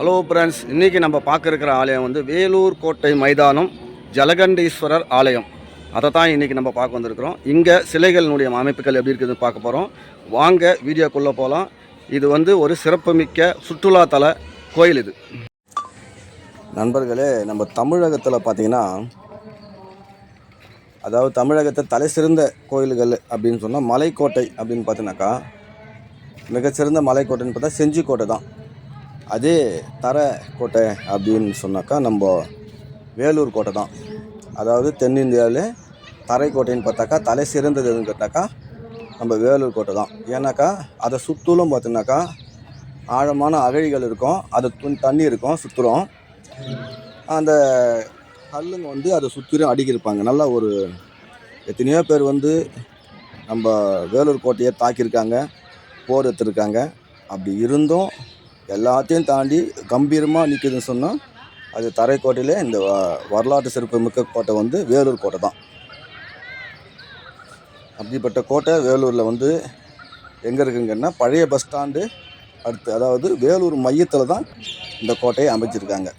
Hello friends இன்றைக்கி நம்ம பார்க்க இருக்கிற ஆலயம் வந்து வேலூர் கோட்டை மைதானம் ஜலகண்டீஸ்வரர் ஆலயம். அதை தான் இன்றைக்கி நம்ம பார்க்க வந்திருக்கிறோம். இங்கே சிலைகளினுடைய அமைப்புகள் எப்படி இருக்குதுன்னு பார்க்க போகிறோம் வாங்க வீடியோக்குள்ளே போகலாம் இது வந்து ஒரு சிறப்புமிக்க சுற்றுலாத்தல கோயில் இது. நண்பர்களே நம்ம தமிழகத்தில் பார்த்திங்கன்னா அதாவது தமிழகத்தை தலை சிறந்த கோயில்கள் அப்படின்னு சொன்னால் மலைக்கோட்டை அப்படின்னு பார்த்தினாக்கா மிகச்சிறந்த மலைக்கோட்டைன்னு பார்த்தா செஞ்சிக்கோட்டை தான். அதே தர கோட்டை அப்படின்னு சொன்னாக்கா நம்ம வேலூர் கோட்டை தான். அதாவது தென்னிந்தியாவில் தரைக்கோட்டைன்னு பார்த்தாக்கா தலை சிறந்தது எதுன்னு கேட்டாக்கா நம்ம வேலூர் கோட்டை தான். ஏன்னாக்கா அதை சுற்றிலும் பார்த்தீங்கன்னாக்கா ஆழமான அகழிகள் இருக்கும் அது துண் தண்ணி இருக்கும் சுற்றுறோம் அந்த கல்லுங்க வந்து அதை சுற்றிலும் அடிக்கிருப்பாங்க. நல்லா ஒரு எத்தனையோ பேர் வந்து நம்ம வேலூர் கோட்டையை தாக்கியிருக்காங்க போர் எடுத்திருக்காங்க. அப்படி இருந்தும் எல்லாத்தையும் தாண்டி கம்பீரமாக நிற்குதுன்னு சொன்னால் அது தரைக்கோட்டையிலே இந்த வ- வரலாற்று சிறப்பு மிக்க கோட்டை வந்து வேலூர் கோட்டை தான். அப்படிப்பட்ட கோட்டை வேலூரில் வந்து எங்கே இருக்குங்கன்னா பழைய பஸ் ஸ்டாண்டு அடுத்து அதாவது வேலூர் மையத்தில் தான் இந்த கோட்டையை அமைச்சிருக்காங்க.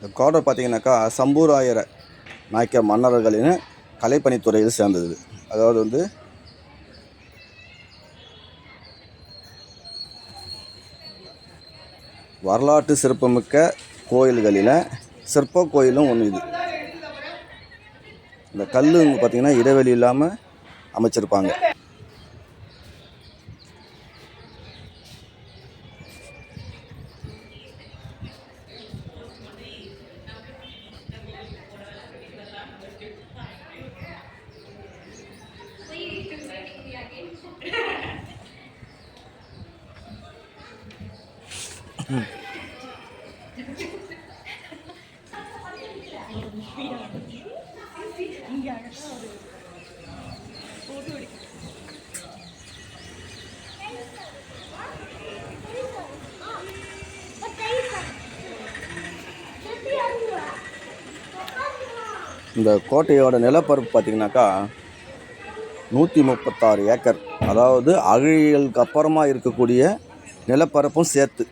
இந்த கார்டர் பார்த்தீங்கன்னாக்கா சம்பூராயர நாயக்க மன்னர்களின் கலைப்பணித்துறையில் சேர்ந்தது. அதாவது வந்து வரலாற்று சிறப்புமிக்க கோயில்களில் சிற்ப கோயிலும் ஒன்று இது. இந்த கல் பார்த்தீங்கன்னா இடைவெளி இல்லாமல் அமைச்சிருப்பாங்க. இந்த கோட்டையோட நிலப்பரப்பு பார்த்தீங்கன்னாக்கா நூற்றி முப்பத்தாறு ஏக்கர். அதாவது அகழிகளுக்கு அப்புறமா இருக்கக்கூடிய நிலப்பரப்பும் சேர்த்து.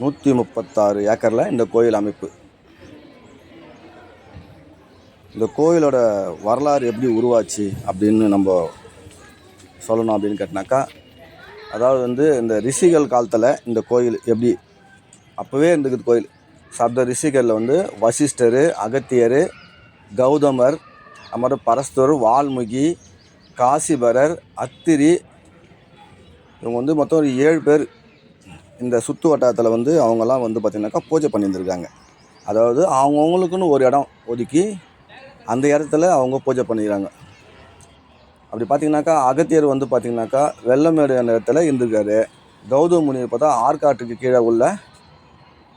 நூற்றி முப்பத்தாறு ஏக்கரில் இந்த கோயில் அமைப்பு. இந்த கோயிலோட வரலாறு எப்படி உருவாச்சு அப்படின்னு நம்ம சொல்லணும் அப்படின்னு கேட்டினாக்கா அதாவது வந்து இந்த ரிஷிகள் காலத்தில் இந்த கோயில் எப்படி அப்போவே இருந்துக்குது கோயில். சப்த ரிஷிகளில் வந்து வசிஷ்டர் அகத்தியர் கௌதமர் அப்புறம் பரஸ்தர் வால்முகி காசிபரர் அத்திரி இவங்க வந்து மொத்தம் ஒரு ஏழு பேர் இந்த சுற்று வட்டாரத்தில் வந்து அவங்கெல்லாம் வந்து பார்த்திங்கனாக்கா பூஜை பண்ணியிருந்துருக்காங்க. அதாவது அவங்கவுங்களுக்குன்னு ஒரு இடம் ஒதுக்கி அந்த இடத்துல அவங்க பூஜை பண்ணிக்கிறாங்க. அப்படி பார்த்திங்கனாக்கா அகத்தியர் வந்து பார்த்திங்கனாக்கா வெள்ளமேடு என்ற இடத்துல இருந்துருக்காரு. கௌதம முனிவர் பார்த்தா ஆற்காட்டுக்கு கீழே உள்ள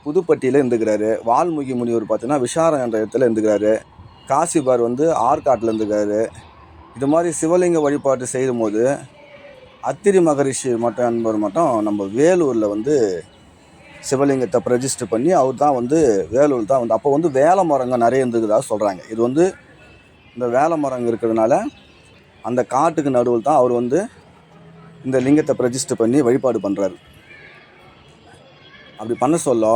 புதுப்பட்டியில் இருந்துக்கிறாரு வால்முகி முனிவர் பார்த்தீங்கன்னா விஷாரம் என்ற இடத்துல இருந்துக்கிறாரு காசிபார் வந்து ஆற்காட்டில் இருந்துக்கிறாரு இது மாதிரி சிவலிங்க வழிபாட்டு செய்யும் போது அத்திரி மகரிஷி மட்டும் என்பவர் மட்டும் நம்ம வேலூரில் வந்து சிவலிங்கத்தை பிரதிஷ்டை பண்ணி அவர் தான் வந்து வேலூர் தான் வந்து அப்போ வந்து வேலை மரங்க நிறைய இருந்துக்கிறதா சொல்கிறாங்க இது வந்து இந்த வேலை மரங்க இருக்கிறதுனால அந்த காட்டுக்கு நடுவில் தான் அவர் வந்து இந்த லிங்கத்தை பிரஜிஸ்டர் பண்ணி வழிபாடு பண்ணுறாரு அப்படி பண்ண சொல்ல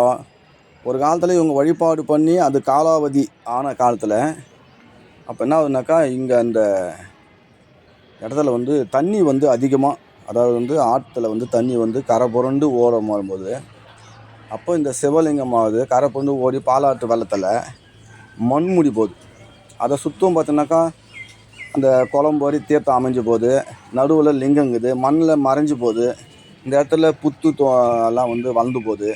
ஒரு காலத்தில் இவங்க வழிபாடு பண்ணி அது காலாவதி ஆன காலத்தில் அப்போ என்ன ஆகுதுனாக்கா இங்கே அந்த இடத்துல வந்து தண்ணி வந்து அதிகமாக அதாவது வந்து ஆற்றுல வந்து தண்ணி வந்து கரை புரண்டு ஓரம் வரும்போது அப்போ இந்த சிவலிங்கமாவது கரை புரண்டு ஓடி பாலாற்று வெள்ளத்தில் மண்முடி போகுது. அதை சுத்தம் பார்த்தோன்னாக்கா அந்த குளம் மாதிரி தீர்த்தம் அமைஞ்சு போகுது நடுவில் லிங்கங்குது மண்ணில் மறைஞ்சு போகுது இந்த இடத்துல புத்து தோ எல்லாம் வந்து வளர்ந்து போகுது.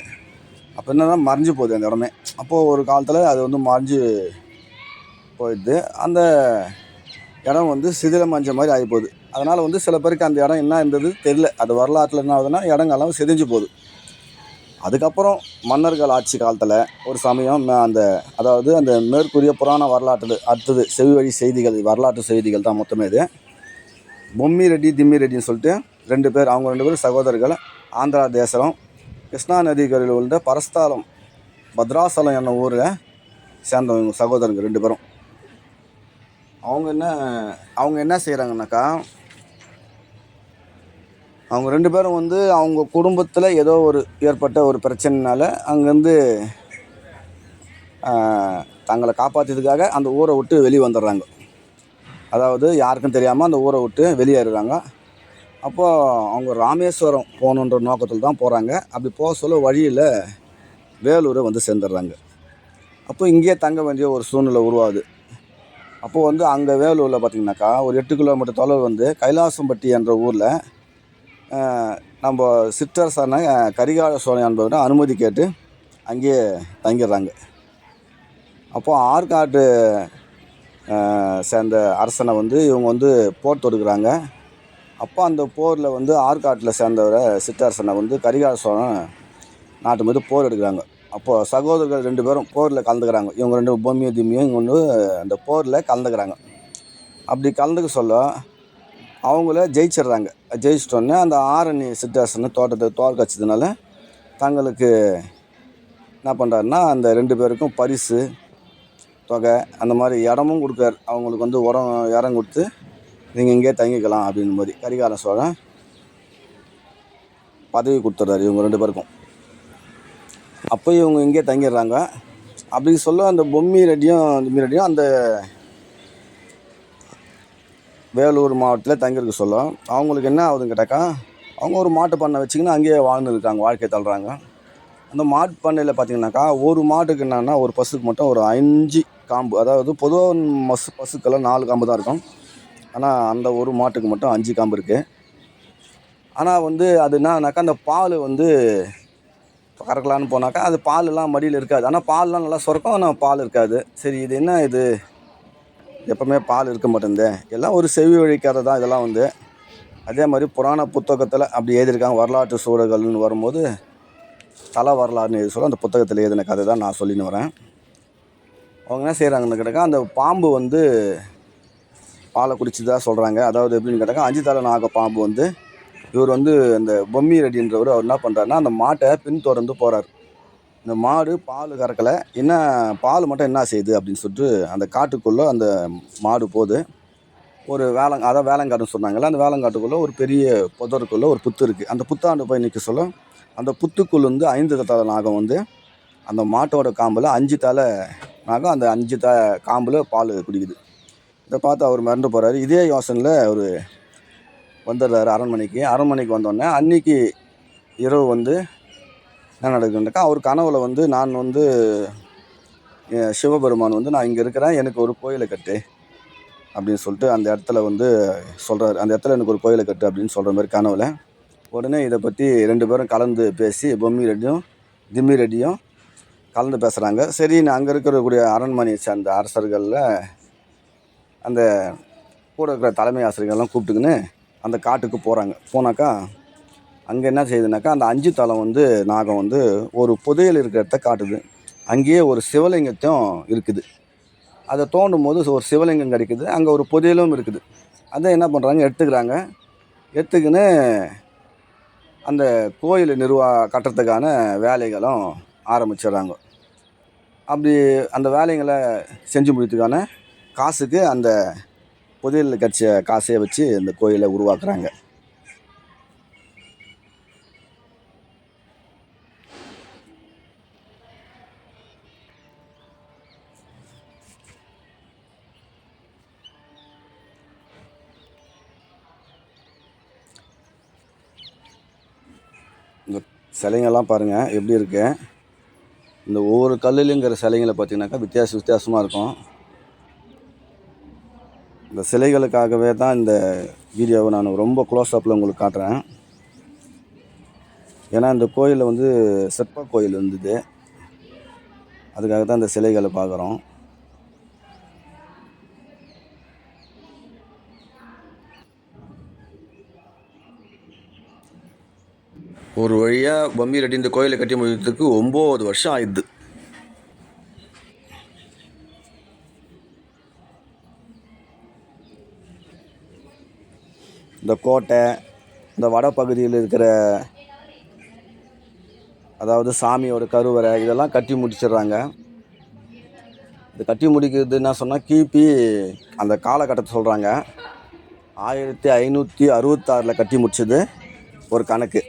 அப்போ என்னன்னா மறைஞ்சு போகுது அந்த இடமே. அப்போது ஒரு காலத்தில் அது வந்து மறைஞ்சு போயிடுது. அந்த இடம் வந்து சிதிலமஞ்ச மாதிரி ஆகி போகுது அதனால் வந்து சில பேருக்கு அந்த இடம் என்ன இருந்தது தெரியல. அது வரலாற்றில் என்ன ஆகுதுன்னா இடங்கள்லாம் சிதைஞ்சு போகுது. அதுக்கப்புறம் மன்னர்கள் ஆட்சி காலத்தில் ஒரு சமயம் அந்த அதாவது அந்த மேற்கூறிய புராண வரலாற்று அடுத்தது செவி வழி செய்திகள் வரலாற்று செய்திகள் தான் மொத்தமே இது. பொம்மி ரெட்டி திம்மி ரெட்டின்னு சொல்லிட்டு ரெண்டு பேர் அவங்க ரெண்டு பேரும் சகோதரர்கள் ஆந்திரா தேசம் கிருஷ்ணா நதிகளில் உள்ள பரஸ்தாலம் பத்ராசலம் என்ன ஊரில் சேர்ந்தவங்க சகோதரங்க ரெண்டு பேரும். அவங்க என்ன அவங்க என்ன செய்கிறாங்கனாக்கா அவங்க ரெண்டு பேரும் வந்து அவங்க குடும்பத்தில் ஏதோ ஒரு ஏற்பட்ட ஒரு பிரச்சனைனால அங்கேருந்து தங்களை காப்பாற்றியதுக்காக அந்த ஊரை விட்டு வெளியே வந்துடுறாங்க அதாவது யாருக்கும் தெரியாமல் அந்த ஊரை விட்டு வெளியேறுறாங்க. அப்போது அவங்க ராமேஸ்வரம் போகணுன்ற நோக்கத்தில் தான் போகிறாங்க அப்படி போக சொல்ல வழியில் வேலூரை வந்து சேர்ந்துடுறாங்க அப்போ இங்கேயே தங்க வேண்டிய ஒரு சூழ்நிலை உருவாகுது. அப்போது வந்து அங்கே வேலூரில் பார்த்திங்கனாக்கா ஒரு எட்டு கிலோமீட்டர் தொலைவு வந்து கைலாசம்பட்டி என்ற ஊரில் நம்ம சிற்றரசான கரிகால சோழன் என்பவர்கிட்ட அனுமதி கேட்டு அங்கேயே தங்கிடுறாங்க. அப்போது ஆற்காட்டு சேர்ந்த அரசனை வந்து இவங்க வந்து போர் தொடுக்கிறாங்க. அப்போ அந்த போரில் வந்து ஆற்காட்டில் சேர்ந்தவரை சிற்றரசனை வந்து கரிகால சோழன் நாட்டு மீது போர் எடுக்கிறாங்க. அப்போது சகோதரர்கள் ரெண்டு பேரும் போரில் கலந்துக்கிறாங்க. இவங்க ரெண்டு பொம்மியை திம்மியும் இவங்க வந்து அந்த போரில் கலந்துக்கிறாங்க. அப்படி கலந்துக்க சொல்ல அவங்கள ஜெயிச்சிடுறாங்க. ஜெயிச்சிட்டோன்னே அந்த ஆரணி சித்தாசன தோட்டத்தை தோற்கடிச்சதுனால தங்களுக்கு என்ன பண்ணுறாருன்னா அந்த ரெண்டு பேருக்கும் பரிசு தொகை அந்த மாதிரி இடமும் கொடுக்காரு அவங்களுக்கு வந்து உரம் இடம் கொடுத்து நீங்கள் இங்கேயே தங்கிக்கலாம் அப்படின்னு மாதிரி கரிகால சோழன் பதவி கொடுத்துட்றாரு இவங்க ரெண்டு பேருக்கும். அப்போ இவங்க இங்கேயே தங்கிடுறாங்க. அப்படி சொல்ல அந்த பொம்மி ரெட்டியும் திம்மி ரெட்டியும் அந்த வேலூர் மாவட்டத்தில் தங்கியிருக்க சொல்ல. அவங்களுக்கு என்ன ஆகுதுன்னு கேட்டாக்கா அவங்க ஒரு மாட்டு பண்ணை வச்சிங்கன்னா அங்கேயே வாழ்ந்துருக்காங்க வாழ்க்கை தள்ளுறாங்க. அந்த மாட்டு பண்ணையில் பார்த்தீங்கன்னாக்கா ஒரு மாட்டுக்கு என்னென்னா ஒரு பசுக்கு மட்டும் ஒரு அஞ்சு காம்பு அதாவது பொதுவாக மசு பசுக்கெல்லாம் நாலு காம்பு தான் இருக்கும். ஆனால் அந்த ஒரு மாட்டுக்கு மட்டும் அஞ்சு காம்பு இருக்குது ஆனால் வந்து அது என்னன்னாக்கா அந்த பால் வந்து கறக்கலான்னு போனாக்கா அது பாலெல்லாம் மடியில் இருக்காது. ஆனால் பால்லாம் நல்லா சுரக்கும் ஆனால் பால் இருக்காது. சரி இது என்ன இது? எப்பவுமே பால் இருக்க மாட்டேங்குது எல்லாம் ஒரு செவி வழி கதை தான் இதெல்லாம் வந்து. அதே மாதிரி புராண புத்தகத்தில் அப்படி எழுதியிருக்காங்க வரலாற்று சூழல்கள்னு வரும்போது தலை வரலாறுன்னு எழுதி சொல்ல அந்த புத்தகத்தில் எழுதின கதை தான் நான் சொல்லின்னு வரேன். அவங்க என்ன செய்கிறாங்கன்னு கேட்டாக்கா அந்த பாம்பு வந்து பாலை குடிச்சு தான் சொல்கிறாங்க அதாவது எப்படின்னு கேட்டாக்கா அஞ்சு தலை நாக பாம்பு வந்து இவர் வந்து இந்த பொம்மி ரெட்டின்றவர் அவர் என்ன பண்ணுறாருன்னா அந்த மாட்டை பின் தொடர்ந்து போகிறார் இந்த மாடு பால் கறக்கலை. என்ன பால் மட்டும் என்ன செய்யுது அப்படின்னு சொல்லிட்டு அந்த காட்டுக்குள்ளே அந்த மாடு போகுது. ஒரு வேளங் அதான் வேளங்காடுன்னு சொன்னாங்கல்ல அந்த வேளங்காட்டுக்குள்ளே ஒரு பெரிய புதருக்குள்ளே ஒரு புத்து இருக்குது அந்த புத்தாண்டு போய் நிற்க சொல்ல அந்த புத்துக்குள்ள வந்து ஐந்து தலை நாகம் வந்து அந்த மாட்டோட காம்பில் அஞ்சு தலை நாகம் அந்த அஞ்சு த காம்பில் பால் குடிக்குது. இதை பார்த்து அவர் மறந்து போகிறாரு இதே யோசனையில் அவர் வந்துடுறாரு அரண்மனைக்கு அரண்மனைக்கு வந்தோடனே அன்னைக்கு இரவு வந்து என்ன நடக்குதுனாக்கா அவர் கனவுல வந்து நான் வந்து சிவபெருமான் வந்து நான் இங்கே இருக்கிறேன் எனக்கு ஒரு கோயிலை கட்டு அப்படின்னு சொல்லிட்டு அந்த இடத்துல வந்து சொல்கிறாரு அந்த இடத்துல எனக்கு ஒரு கோயிலை கட்டு அப்படின்னு சொல்கிற மாதிரி கனவுல. உடனே இதை பற்றி ரெண்டு பேரும் கலந்து பேசி பொம்மி ரெட்டியும் திம்மி ரெட்டியும் கலந்து பேசுகிறாங்க சரி நான் அங்கே இருக்கக்கூடிய அரண்மனையை சேர்ந்த அரசர்களில் அந்த கூட இருக்கிற தலைமை ஆசிரியர்கள்லாம் கூப்பிட்டுக்கின்னு அந்த காட்டுக்கு போகிறாங்க போனாக்கா அங்கே என்ன செய்யுதுனாக்கா அந்த அஞ்சு தலம் வந்து நாகம் வந்து ஒரு புதையல் இருக்கிற இடத்த காட்டுது. அங்கேயே ஒரு சிவலிங்கத்தையும் இருக்குது. அதை தோண்டும் போது ஒரு சிவலிங்கம் கிடைக்குது. அங்கே ஒரு புதையலும் இருக்குது. அதை என்ன பண்ணுறாங்க எடுத்துக்கிறாங்க. எடுத்துக்கின்னு அந்த கோயில் நிர்வா கட்டுறதுக்கான வேலைகளும் ஆரம்பிச்சிடுறாங்க. அப்படி அந்த வேலைகளை செஞ்சு முடித்துக்கான காசுக்கு அந்த புதையல் கிடச்ச காசையை வச்சு இந்த கோயிலை உருவாக்குறாங்க. இந்த சிலைங்கெல்லாம் பாருங்கள் எப்படி இருக்கு? இந்த ஒவ்வொரு கல்லுலேங்கிற சிலைங்களை பார்த்தீங்கன்னாக்கா வித்தியாச வித்தியாசமாக இருக்கும். இந்த சிலைகளுக்காகவே தான் இந்த வீடியோவை நான் ரொம்ப க்ளோஸ்அப்பில் உங்களுக்கு காட்டுறேன். ஏன்னா இந்த கோயிலில் வந்து சிற்ப கோயில் இருந்தது. அதுக்காக தான் இந்த சிலைகளை பார்க்குறோம். ஒரு வழியாக பொம்மி ரெட்டி இந்த கோயிலை கட்டி முடிக்கிறதுக்கு ஒம்பது வருஷம் ஆயிடுது. இந்த கோட்டை இந்த வட பகுதியில் இருக்கிற அதாவது சாமியோட கருவறை இதெல்லாம் கட்டி முடிச்சிடுறாங்க. இது கட்டி முடிக்கிறது என்ன சொன்னால் கிபி அந்த காலகட்டத்தை சொல்கிறாங்க ஆயிரத்தி ஐநூற்றி அறுபத்தாறில் கட்டி முடிச்சது ஒரு கணக்கு.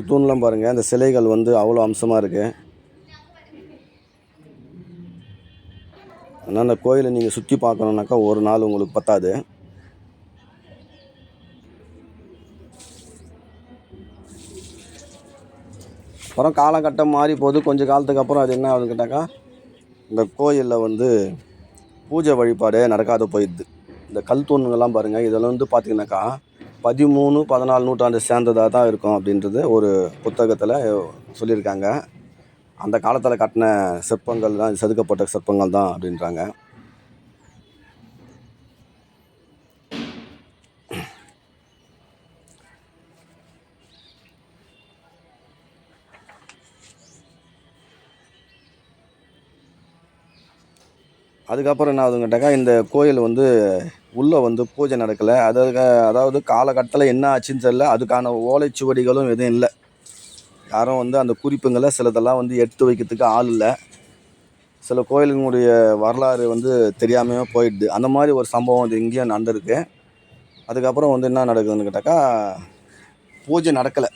ஒரு தூண்லாம் பாருங்கள் அந்த சிலைகள் வந்து அவ்வளோ அம்சமாக இருக்குது ஆனால் அந்த கோயிலை நீங்கள் சுற்றி பார்க்கணுன்னாக்கா ஒரு நாள் உங்களுக்கு பத்தாது. அப்புறம் காலகட்டம் மாறி போகுது கொஞ்சம் காலத்துக்கு அப்புறம் அது என்ன ஆகுதுன்னு இந்த கோயிலில் வந்து பூஜை வழிபாடு நடக்காத போயிடுது. இந்த கல் தூண்கள்லாம் பாருங்கள் இதெல்லாம் வந்து பார்த்திங்கனாக்கா பதிமூணு பதினாலு நூற்றாண்டு சேர்ந்ததாக தான் இருக்கும் அப்படின்றது ஒரு புத்தகத்தில் சொல்லியிருக்காங்க. அந்த காலத்தில் கட்டின சிற்பங்கள் தான் செதுக்கப்பட்ட சிற்பங்கள் தான் அப்படின்றாங்க. அதுக்கப்புறம் என்ன ஆகுதுன்னு கேட்டாக்கா இந்த கோயில் வந்து உள்ளே வந்து பூஜை நடக்கலை. அதாவது அதாவது காலகட்டத்தில் என்ன ஆச்சுன்னு தெரியல. அதுக்கான ஓலைச்சுவடிகளும் எதுவும் இல்லை. யாரும் வந்து அந்த குறிப்புங்களை சிலதெல்லாம் வந்து எடுத்து வைக்கிறதுக்கு ஆள் இல்லை. சில கோயிலுங்களுடைய வரலாறு வந்து தெரியாமையே போயிடுது. அந்த மாதிரி ஒரு சம்பவம் வந்து இங்கேயும் நடந்திருக்கு. அதுக்கப்புறம் வந்து என்ன நடக்குதுன்னு கேட்டாக்கா பூஜை நடக்கலை.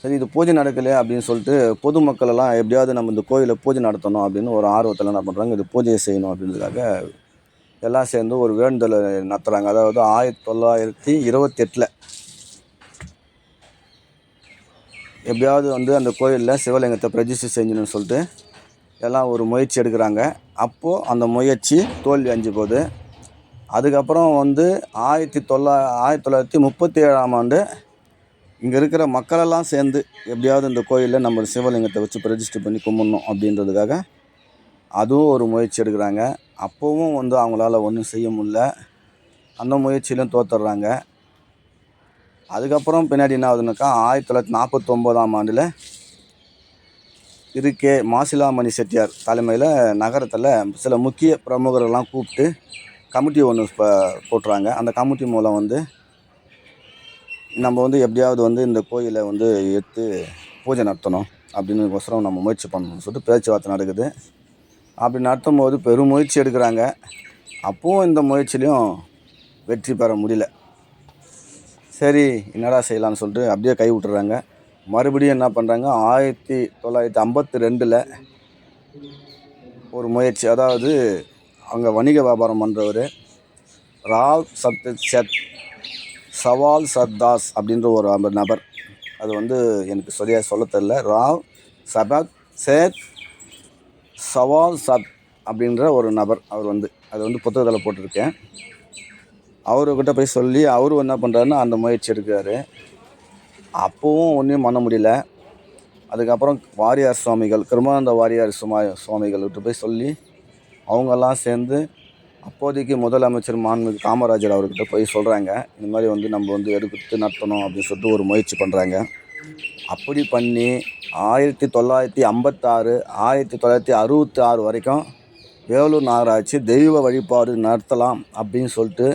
சரி இது பூஜை நடக்கலையே அப்படின்னு சொல்லிட்டு பொதுமக்கள் எல்லாம் எப்படியாவது நம்ம இந்த கோயிலில் பூஜை நடத்தணும் அப்படின்னு ஒரு ஆர்வத்தில் என்ன பண்ணுறாங்க இது பூஜையை செய்யணும் அப்படின்றதுக்காக எல்லாம் சேர்ந்து ஒரு வேண்டுதலை நடத்துகிறாங்க அதாவது ஆயிரத்தி தொள்ளாயிரத்தி இருபத்தெட்டில் எப்படியாவது வந்து அந்த கோயிலில் சிவலிங்கத்தை பிரதிஷ்டை செஞ்சணும்னு சொல்லிட்டு எல்லாம் ஒரு முயற்சி எடுக்கிறாங்க. அப்போது அந்த முயற்சி தோல்வி அஞ்சு போகுது. அதுக்கப்புறம் வந்து ஆயிரத்தி தொள்ளா ஆயிரத்தி தொள்ளாயிரத்தி முப்பத்தி ஏழாம் ஆண்டு இங்கே இருக்கிற மக்களெல்லாம் சேர்ந்து எப்படியாவது இந்த கோயிலில் நம்ம சிவலிங்கத்தை வச்சு பிரதிஷ்டை பண்ணி கும்பிடணும் அப்படின்றதுக்காக அதுவும் ஒரு முயற்சி எடுக்கிறாங்க. அப்போவும் வந்து அவங்களால ஒன்றும் செய்ய முடியல. அந்த முயற்சியிலும் தோத்துடுறாங்க. அதுக்கப்புறம் பின்னாடி என்ன ஆகுதுனாக்கா ஆயிரத்தி தொள்ளாயிரத்தி நாற்பத்தொம்போதாம் ஆண்டில் இருக்கே மாசிலாமணி செட்டியார் தலைமையில் நகரத்தில் சில முக்கிய பிரமுகர்கள்லாம் கூப்பிட்டு கமிட்டி ஒன்று போட்டுறாங்க. அந்த கமிட்டி மூலம் வந்து நம்ம வந்து எப்படியாவது வந்து இந்த கோயிலை வந்து எடுத்து பூஜை நடத்தணும் அப்படின்னுக்கோசரம் நம்ம முயற்சி பண்ணணும்னு சொல்லிட்டு பேச்சுவார்த்தை நடக்குது. அப்படி நடத்தும் போது பெரும் முயற்சி எடுக்கிறாங்க. அப்பவும் இந்த முயற்சியிலையும் வெற்றி பெற முடியல. சரி என்னடா செய்யலாம்னு சொல்லிட்டு அப்படியே கை விட்டுறாங்க. மறுபடியும் என்ன பண்ணுறாங்க ஆயிரத்தி தொள்ளாயிரத்தி ஐம்பத்தி ரெண்டில் ஒரு முயற்சி. அதாவது அங்கே வணிக வியாபாரம் பண்ணுறவர் ராவ் சத் சத் சவால் சர்தாஸ் அப்படின்ற ஒரு நபர். அது வந்து எனக்கு சரியாக சொல்ல தெரில ராவ் சபாத் சேத் சவால் சத் அப்படின்ற ஒரு நபர் அவர் வந்து. அது வந்து புத்தகத்தில் போட்டிருக்கேன். அவர்கிட்ட போய் சொல்லி அவரும் என்ன பண்ணுறாருன்னா அந்த முயற்சி எடுக்கிறாரு. அப்போவும் ஒன்றும் பண்ண முடியல. அதுக்கப்புறம் வாரியார் சுவாமிகள் கிருமானந்த வாரியார் சுமா சுவாமிகள்கிட்ட போய் சொல்லி அவங்கெல்லாம் சேர்ந்து அப்போதைக்கு முதலமைச்சர் மாண்புமிகு காமராஜர் அவர்கிட்ட போய் சொல்கிறாங்க இந்த மாதிரி வந்து நம்ம வந்து எடுத்து நடத்தணும் அப்படின்னு சொல்லிட்டு ஒரு முயற்சி பண்ணுறாங்க அப்படி பண்ணி ஆயிரத்தி தொள்ளாயிரத்தி ஐம்பத்தாறு ஆயிரத்தி தொள்ளாயிரத்தி அறுபத்தி ஆறு வரைக்கும் வேலூர் நகராட்சி தெய்வ வழிபாடு நடத்தலாம் அப்படின்னு சொல்லிட்டு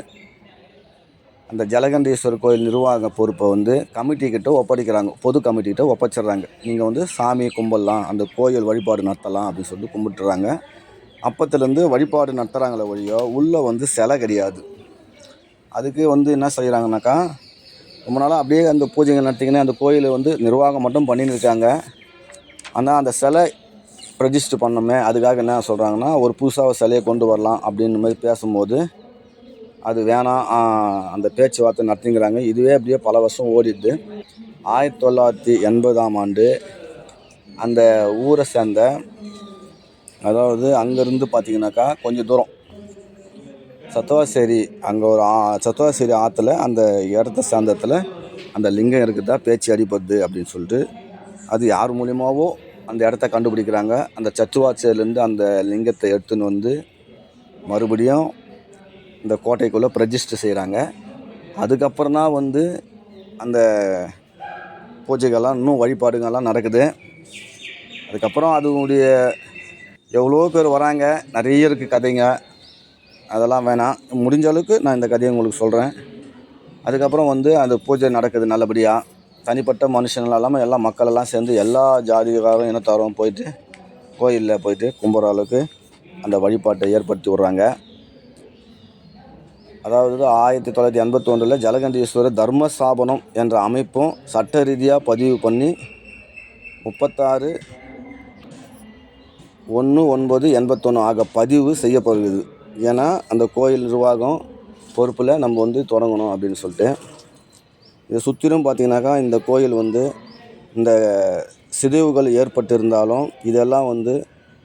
அந்த ஜலகண்டேஸ்வரர் கோயில் நிர்வாக பொறுப்பை வந்து கமிட்டிக்கிட்ட ஒப்படைக்கிறாங்க பொது கமிட்டிக்கிட்ட ஒப்படைச்சிடுறாங்க. நீங்கள் வந்து சாமி கும்பிடலாம் அந்த கோயில் வழிபாடு நடத்தலாம் அப்படின்னு சொல்லிட்டு கும்பிட்டுறாங்க. அப்பத்துலேருந்து வழிபாடு நடத்துகிறாங்களே ஒழியோ உள்ளே வந்து சிலை கிடையாது. அதுக்கு வந்து என்ன செய்கிறாங்கனாக்கா ரொம்ப நாளாக அப்படியே அந்த பூஜைகள் நடத்திங்கன்னா அந்த கோயிலை வந்து நிர்வாகம் மட்டும் பண்ணின்னு இருக்காங்க. ஆனால் அந்த சிலை ரெஜிஸ்டர் பண்ணோமே அதுக்காக என்ன சொல்கிறாங்கன்னா ஒரு புதுசாக சிலையை கொண்டு வரலாம் அப்படின்னு மாதிரி பேசும்போது அது வேணாம் அந்த பேச்சுவார்த்தை நடத்திங்கிறாங்க. இதுவே அப்படியே பல வருஷம் ஓடிடுது ஆயிரத்தி தொள்ளாயிரத்தி எண்பதாம் ஆண்டு அந்த ஊரை சேர்ந்த அதாவது அங்கேருந்து பார்த்தீங்கன்னாக்கா கொஞ்சம் தூரம். சத்துவாசேரி அங்கே ஒரு ஆ சத்துவாசேரி ஆற்றுல அந்த இடத்த சேர்ந்தத்தில் அந்த லிங்கம் இருக்குதா பேச்சு அடிபடுது அப்படின்னு சொல்லிட்டு அது யார் மூலியமாகவோ அந்த இடத்த கண்டுபிடிக்கிறாங்க. அந்த சத்துவாச்சேரிலேருந்து அந்த லிங்கத்தை எடுத்துன்னு வந்து மறுபடியும் இந்த கோட்டைக்குள்ளே பிரதிஷ்டை செய்கிறாங்க அதுக்கப்புறம் தான் வந்து அந்த பூஜைகள்லாம் இன்னும் வழிபாடுகள்லாம் நடக்குது. அதுக்கப்புறம் அதனுடைய எவ்வளோ பேர் வராங்க நிறைய இருக்குது கதைங்க. அதெல்லாம் வேணாம். முடிஞ்ச அளவுக்கு நான் இந்த கதையை உங்களுக்கு சொல்கிறேன் அதுக்கப்புறம் வந்து அந்த பூஜை நடக்குது நல்லபடியாக தனிப்பட்ட மனுஷங்கள் இல்லாமல் எல்லா மக்கள் எல்லாம் சேர்ந்து எல்லா ஜாதிகாரும் இனத்தாரும் போயிட்டு கோயிலில் போயிட்டு கும்பிட்ற அளவுக்கு அந்த வழிபாட்டை ஏற்படுத்தி விட்றாங்க. அதாவது ஆயிரத்தி தொள்ளாயிரத்தி எண்பத்தி ஒன்றில் ஜலகண்டீஸ்வரர் தர்மஸ்தாபனம் என்ற அமைப்பும் சட்ட ரீதியாக பதிவு பண்ணி முப்பத்தாறு ஒன்று ஒன்பது எண்பத்தொன்று ஆக பதிவு செய்யப்படுகிறது. ஏன்னா அந்த கோயில் நிர்வாகம் பொறுப்பில் நம்ம வந்து தொடங்கணும் அப்படின்னு சொல்லிட்டு. இதை சுற்றிலும் பார்த்திங்கனாக்கா இந்த கோயில் வந்து இந்த சிதைவுகள் ஏற்பட்டிருந்தாலும் இதெல்லாம் வந்து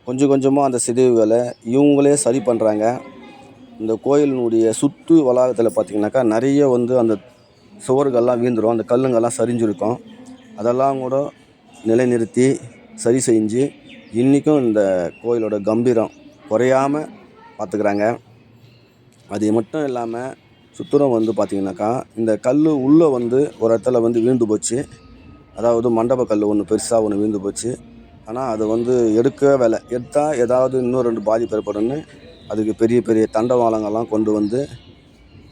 கொஞ்சம் கொஞ்சமாக அந்த சிதைவுகளை இவங்களே சரி பண்ணுறாங்க இந்த கோயிலினுடைய சுற்று வளாகத்தில் பார்த்தீங்கன்னாக்கா நிறைய வந்து அந்த சுவர்கள்லாம் வீழ்ந்துடும் அந்த கல்லுங்கெல்லாம் சரிஞ்சிருக்கும். அதெல்லாம் கூட நிலைநிறுத்தி சரி செஞ்சு இன்றைக்கும் இந்த கோயிலோட கம்பீரம் குறையாமல் பார்த்துக்கிறாங்க. அது மட்டும் இல்லாமல் சுத்திரம் வந்து பார்த்திங்கனாக்கா இந்த கல் உள்ளே வந்து ஒரு இடத்துல வந்து வீழ்ந்து போச்சு. அதாவது மண்டப கல் ஒன்று பெருசாக ஒன்று வீழ்ந்து போச்சு. ஆனால் அது வந்து எடுக்க வேலை. எடுத்தால் ஏதாவது இன்னும் ரெண்டு பாதிப்பு ஏற்படும்னு அதுக்கு பெரிய பெரிய தண்டவாளங்கள்லாம் கொண்டு வந்து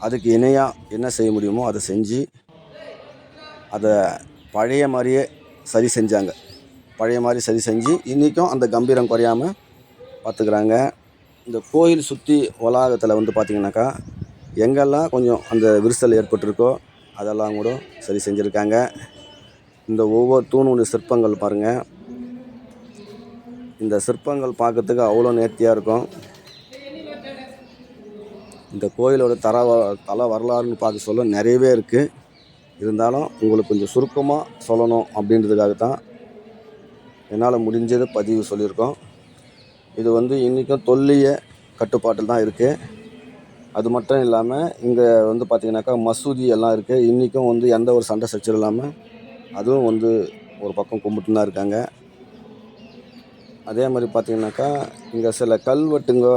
அதுக்கு இணையாக என்ன செய்ய முடியுமோ அதை செஞ்சு அதை பழைய மாதிரியே சரி செஞ்சாங்க. பழைய மாதிரி சரி செஞ்சு இன்றைக்கும் அந்த கம்பீரம் குறையாமல் பார்த்துக்கிறாங்க. இந்த கோயில் சுற்றி வளாகத்தில் வந்து பார்த்திங்கனாக்கா எங்கெல்லாம் கொஞ்சம் அந்த விரிசல் ஏற்பட்டிருக்கோ அதெல்லாம் கூட சரி செஞ்சுருக்காங்க. இந்த ஒவ்வொரு தூணுடைய சிற்பங்கள் பாருங்கள் இந்த சிற்பங்கள் பார்க்கறதுக்கு அவ்வளோ நேர்த்தியாக இருக்கும். இந்த கோயிலோட தர வ- தல வரலாறுன்னு பார்க்க சொல்ல நிறையவே இருக்குது இருந்தாலும் உங்களுக்கு கொஞ்சம் சுருக்கமாக சொல்லணும் அப்படின்றதுக்காக தான் என்னால் முடிஞ்சதை பதிவு சொல்லியிருக்கோம். இது வந்து இன்றைக்கும் தொல்லிய கட்டுப்பாட்டில் தான் இருக்குது அது மட்டும் இல்லாமல் இங்கே வந்து பார்த்திங்கனாக்கா மசூதி எல்லாம் இருக்குது இன்றைக்கும் வந்து எந்த ஒரு சண்டை சச்சரவு இல்லாமல் அதுவும் வந்து ஒரு பக்கம் கும்பிட்டு தான் இருக்காங்க. அதே மாதிரி பார்த்திங்கனாக்கா இங்கே சில கல்வெட்டுங்க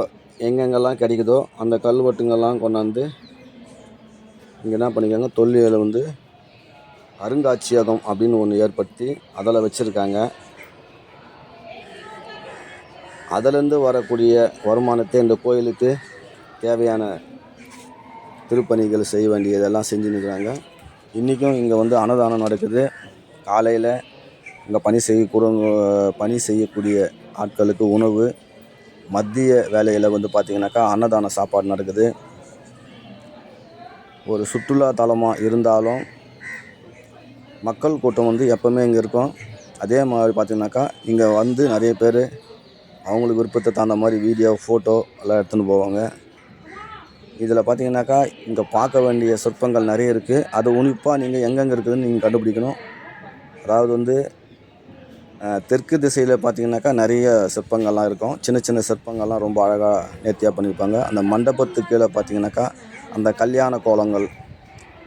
எங்கெங்கெல்லாம் கிடைக்குதோ அந்த கல்வெட்டுங்கெல்லாம் கொண்டாந்து இங்கே என்ன பண்ணிக்காங்க தொல்லியில் வந்து அருங்காட்சியகம் அப்படின்னு ஒன்று ஏற்படுத்தி அதில் வச்சுருக்காங்க. அதிலேருந்து வரக்கூடிய வருமானத்தை இந்த கோயிலுக்கு தேவையான திருப்பணிகள் செய்ய வேண்டியதெல்லாம் செஞ்சுன்னு இருக்கிறாங்க இன்றைக்கும் இங்கே வந்து அன்னதானம் நடக்குது. காலையில் இங்கே பணி செய்யக்கூட பணி செய்யக்கூடிய ஆட்களுக்கு உணவு மத்திய வேலையில் வந்து பார்த்திங்கனாக்கா அன்னதான சாப்பாடு நடக்குது. ஒரு சுற்றுலா தலமாக இருந்தாலும் மக்கள் கூட்டம் வந்து எப்போவுமே இங்கே இருக்கும். அதே மாதிரி பார்த்திங்கனாக்கா இங்கே வந்து நிறைய பேர் அவங்களுக்கு விருப்பத்தை தகுந்த மாதிரி வீடியோ ஃபோட்டோ எல்லாம் எடுத்துன்னு போவாங்க. இதில் பார்த்தீங்கன்னாக்கா இங்கே பார்க்க வேண்டிய சிற்பங்கள் நிறைய இருக்குது அது உன்னிப்பாக நீங்கள் எங்கெங்கே இருக்குதுன்னு நீங்கள் கண்டுபிடிக்கணும். அதாவது வந்து தெற்கு திசையில் பார்த்தீங்கன்னாக்கா நிறைய சிற்பங்கள்லாம் இருக்கும். சின்ன சின்ன சிற்பங்கள்லாம் ரொம்ப அழகாக நேர்த்தியாக பண்ணியிருப்பாங்க. அந்த மண்டபத்து கீழே பார்த்தீங்கன்னாக்கா அந்த கல்யாண கோலங்கள்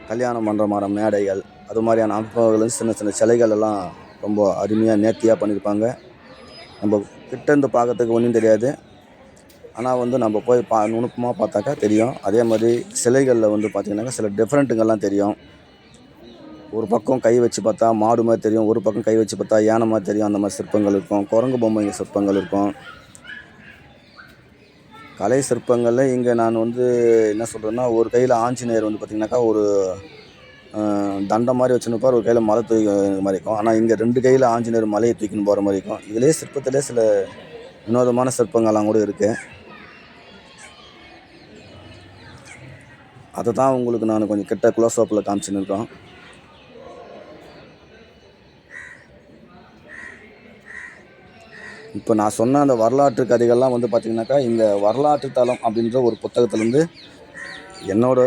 கல்யாண மன்றமான மேடைகள் அது மாதிரியான அமைப்புகளும் சின்ன சின்ன சிலைகள் எல்லாம் ரொம்ப அருமையாக நேர்த்தியாக பண்ணியிருப்பாங்க. நம்ம கிட்ட இருந்து பார்க்கறதுக்கு ஒன்றும் தெரியாது. ஆனால் வந்து நம்ம போய் பா நுணுக்கமாக பார்த்தாக்கா தெரியும். அதே மாதிரி சிலைகளில் வந்து பார்த்திங்கனாக்கா சில டிஃப்ரெண்ட்டுங்கெல்லாம் தெரியும். ஒரு பக்கம் கை வச்சு பார்த்தா மாடு மாதிரி தெரியும் ஒரு பக்கம் கை வச்சு பார்த்தா யானை மாதிரி தெரியும். அந்த மாதிரி சிற்பங்கள் இருக்கும். குரங்கு பொம்மைங்க சிற்பங்கள் இருக்கும். கலை சிற்பங்களில் இங்கே நான் வந்து என்ன சொல்கிறேன்னா ஒரு கையில் ஆஞ்சநேயர் வந்து பார்த்திங்கனாக்கா ஒரு தண்டம் மாதிரி இருப்பார் ஒரு கையில் மலை தூக்கி மாதிரி இருக்கும். ஆனால் இங்கே ரெண்டு கையில் ஆஞ்சநேயர் மலையை தூக்கின்னு போகிற மாதிரி இருக்கும். இதிலே சிற்பத்திலே சில வினோதமான சிற்பங்கள்லாம் கூட இருக்குது அதை தான் உங்களுக்கு நான் கொஞ்சம் கிட்ட க்ளோஸ் அப்பில் காமிச்சுன்னு இருக்கோம். இப்போ நான் சொன்ன அந்த வரலாற்று கதைகள்லாம் வந்து பார்த்திங்கனாக்கா இந்த வரலாற்று தலம் அப்படின்ற ஒரு புத்தகத்துலேருந்து என்னோட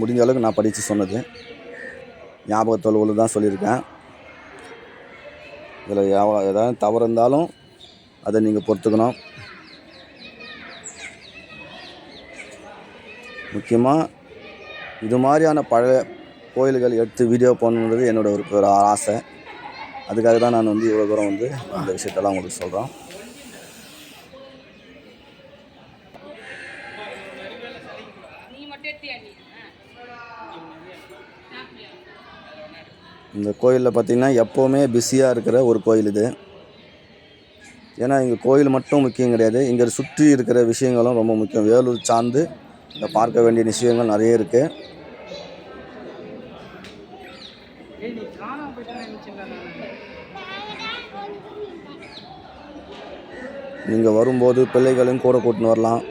முடிஞ்ச அளவுக்கு நான் படித்து சொன்னது. ஞாபகத்தொழுவில் தான் சொல்லியிருக்கேன். இதில் எவ்வளோ ஏதாவது தவறு இருந்தாலும் அதை நீங்கள் பொறுத்துக்கணும். முக்கியமாக இது மாதிரியான பழைய கோயில்கள் எடுத்து வீடியோ போடணுன்றது என்னோட ஒரு ஒரு ஆசை. அதுக்காக தான் நான் வந்து இவ்வளோ தூரம் வந்து அந்த விஷயத்தெல்லாம் உங்களுக்கு சொல்கிறோம். இந்த கோயிலில் பார்த்திங்கன்னா எப்போவுமே பிஸியாக இருக்கிற ஒரு கோயில் இது. ஏன்னா இங்கே கோயில் மட்டும் முக்கியம் கிடையாது. இங்கே சுற்றி இருக்கிற விஷயங்களும் ரொம்ப முக்கியம். வேலூர் சார்ந்து இங்கே பார்க்க வேண்டிய விஷயங்கள் நிறைய இருக்குது நீங்கள் வரும்போது பிள்ளைகளையும் கூட கூட்டின்னு வரலாம்.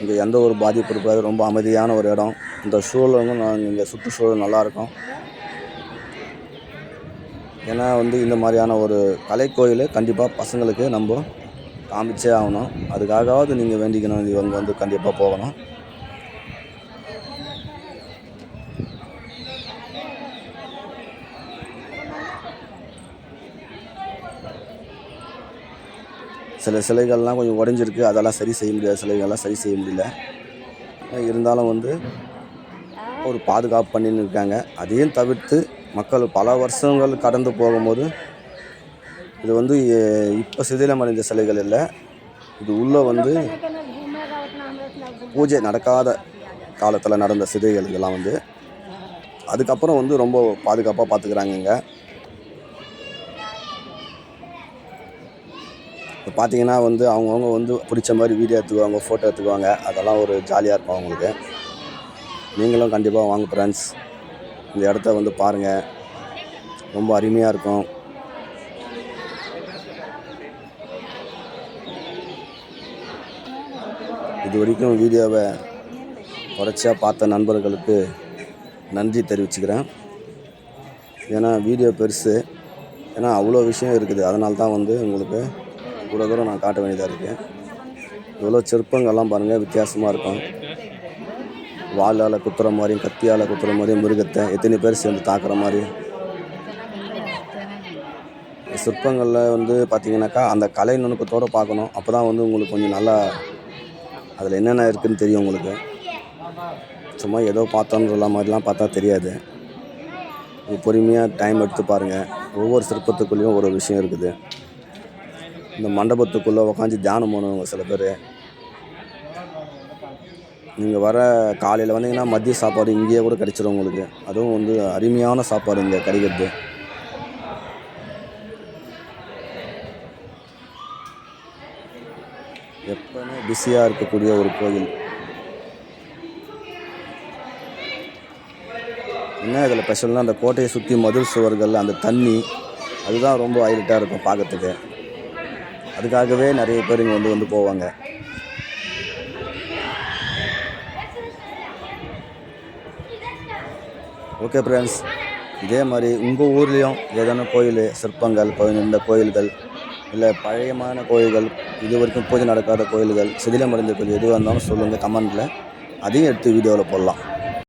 இங்கே எந்த ஒரு பாதிப்பு இருக்காது. ரொம்ப அமைதியான ஒரு இடம். இந்த சூழலும் நாங்கள் இங்கே சுற்றுச்சூழல் நல்லாயிருக்கும் ஏன்னா வந்து இந்த மாதிரியான ஒரு கலைக்கோயில் கண்டிப்பாக பசங்களுக்கு நம்ம காமிச்சே ஆகணும். அதுக்காகவாவது நீங்கள் வேண்டிக்கணும் இவங்க வந்து கண்டிப்பாக போகணும். சில சிலைகள்லாம் கொஞ்சம் உடஞ்சிருக்கு. அதெல்லாம் சரி செய்ய முடியாத. சிலைகள்லாம் சரி செய்ய முடியல. இருந்தாலும் வந்து ஒரு பாதுகாப்பு பண்ணின்னு இருக்காங்க. அதையும் தவிர்த்து மக்கள் பல வருஷங்கள் கடந்து போகும்போது இது வந்து இப்போ சிதிலமடைந்த சிலைகள் இல்லை. இது உள்ளே வந்து பூஜை நடக்காத காலத்தில் நடந்த சிதைகள் இதெல்லாம் வந்து. அதுக்கப்புறம் வந்து ரொம்ப பாதுகாப்பாக பார்த்துக்கிறாங்க இங்கே. இப்போ பார்த்தீங்கன்னா வந்து அவங்கவுங்க வந்து பிடிச்ச மாதிரி வீடியோ எடுத்துக்குவாங்க ஃபோட்டோ எடுத்துக்குவாங்க. அதெல்லாம் ஒரு ஜாலியாக இருக்கும் அவங்களுக்கு. நீங்களும் கண்டிப்பாக வாங்க ஃப்ரெண்ட்ஸ் இந்த இடத்த வந்து பாருங்கள் ரொம்ப அருமையாக இருக்கும். இது வரைக்கும் வீடியோவை தொடர்ச்சியாக பார்த்த நண்பர்களுக்கு நன்றி தெரிவிச்சுக்கிறேன். ஏன்னா வீடியோ பெருசு. ஏன்னா அவ்வளோ விஷயம் இருக்குது. அதனால தான் வந்து உங்களுக்கு இவ்வளோ தூரம் நான் காட்ட வேண்டியதாக இருக்குது இவ்வளோ சிற்பங்கள்லாம் பாருங்கள் வித்தியாசமாக இருக்கும். வாளால் குத்துற மாதிரியும் கத்தியால் குத்துற மாதிரியும் மிருகத்தை எத்தனை பேர் சேர்ந்து தாக்குற மாதிரி? சிற்பங்களில் வந்து பார்த்தீங்கன்னாக்கா அந்த கலை நுணுக்கத்தோடு பார்க்கணும். அப்போ தான் வந்து உங்களுக்கு கொஞ்சம் நல்லா அதில் என்னென்ன இருக்குதுன்னு தெரியும் உங்களுக்கு. சும்மா ஏதோ பார்த்தோன்னு மாதிரிலாம் பார்த்தா தெரியாது. பொறுமையாக டைம் எடுத்து பாருங்கள் ஒவ்வொரு சிற்பத்துக்குள்ளேயும் ஒரு விஷயம் இருக்குது. இந்த மண்டபத்துக்குள்ளே உக்காந்து தியானம் பண்ணுவாங்க சில பேர். நீங்கள் வர காலையில் வந்தீங்கன்னா மதிய சாப்பாடு இங்கேயே கூட கிடச்சிடும் உங்களுக்கு. அதுவும் வந்து அருமையான சாப்பாடு இங்கே கிடைக்கிறது எப்பவுமே பிஸியாக இருக்கக்கூடிய ஒரு கோயில். என்ன இதில் ஸ்பெஷல்னால் அந்த கோட்டையை சுற்றி மதுர் சுவர்கள் அந்த தண்ணி அதுதான் ரொம்ப ஹைலைட்டாக இருக்கும் பார்க்கறதுக்கு. அதுக்காகவே நிறைய பேர் இங்கே வந்து வந்து போவாங்க. ஓகே ஃப்ரெண்ட்ஸ் இதே மாதிரி உங்கள் ஊர்லேயும் ஏதேனும் கோயில் சிற்பங்கள் கோயில் இந்த கோயில்கள் இல்லை பழையமான கோயில்கள் இது வரைக்கும் பூஜை நடக்காத கோயில்கள் சிதிலமடைந்த கோயில் எதுவாக இருந்தாலும் சொல்லுங்கள் கமெண்ட்டில் அதையும் எடுத்து வீடியோவில் போடலாம்.